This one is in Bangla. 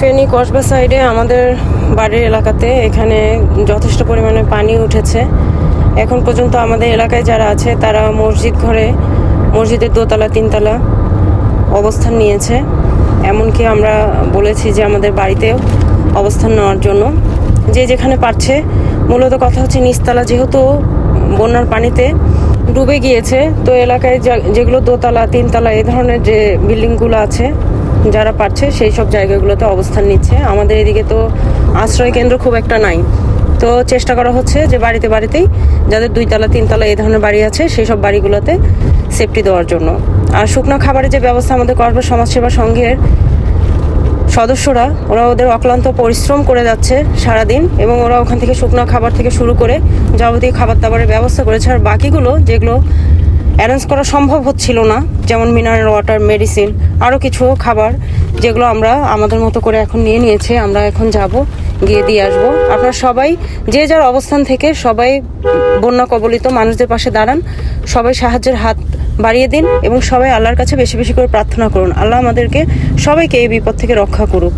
ফেনী কসবা সাইডে আমাদের বাড়ির এলাকাতে এখানে যথেষ্ট পরিমাণে পানি উঠেছে। এখন পর্যন্ত আমাদের এলাকায় যারা আছে, তারা মসজিদ ঘরে, মসজিদের দোতলা, তিনতলা অবস্থান নিয়েছে। এমনকি আমরা বলেছি যে আমাদের বাড়িতেও অবস্থান নেওয়ার জন্য। যে যেখানে পারছে, মূলত কথা হচ্ছে নিচতলা, যেহেতু বন্যার পানিতে ডুবে গিয়েছে, তো এলাকায় যেগুলো দোতলা, তিনতলা, এ ধরনের যে বিল্ডিংগুলো আছে যারা পারছে সেই সব জায়গাগুলোতে অবস্থান নিচ্ছে। আমাদের এদিকে তো আশ্রয় কেন্দ্র খুব একটা নাই। তো চেষ্টা করা হচ্ছে যে বাড়িতে বাড়িতেই যাদের দুইতলা, তিনতলা এই ধরনের বাড়ি আছে, সেই সব বাড়িগুলোতে সেফটি দেওয়ার জন্য। আর শুকনো খাবারের যে ব্যবস্থা আমাদের কসবা সমাজসেবা সংঘের সদস্যরা, ওরা ওদের অক্লান্ত পরিশ্রম করে যাচ্ছে সারাদিন এবং ওরা ওখান থেকে শুকনো খাবার থেকে শুরু করে যাবতীয় খাবার দাবারের ব্যবস্থা করেছে। আর বাকিগুলো যেগুলো অ্যারেঞ্জ করা সম্ভব হচ্ছিল না, যেমন মিনারেল ওয়াটার, মেডিসিন আরও কিছু খাবার যেগুলো আমরা আমাদের মতো করে এখন নিয়ে নিয়েছি, আমরা এখন যাব, গিয়ে দিয়ে আসব। আপনারা সবাই যে যার অবস্থান থেকে সবাই বন্যা কবলিত মানুষদের পাশে দাঁড়ান, সবাই সাহায্যের হাত বাড়িয়ে দিন এবং সবাই আল্লাহর কাছে বেশি বেশি করে প্রার্থনা করুন। আল্লাহ আমাদেরকে সবাইকে এই বিপদ থেকে রক্ষা করুক।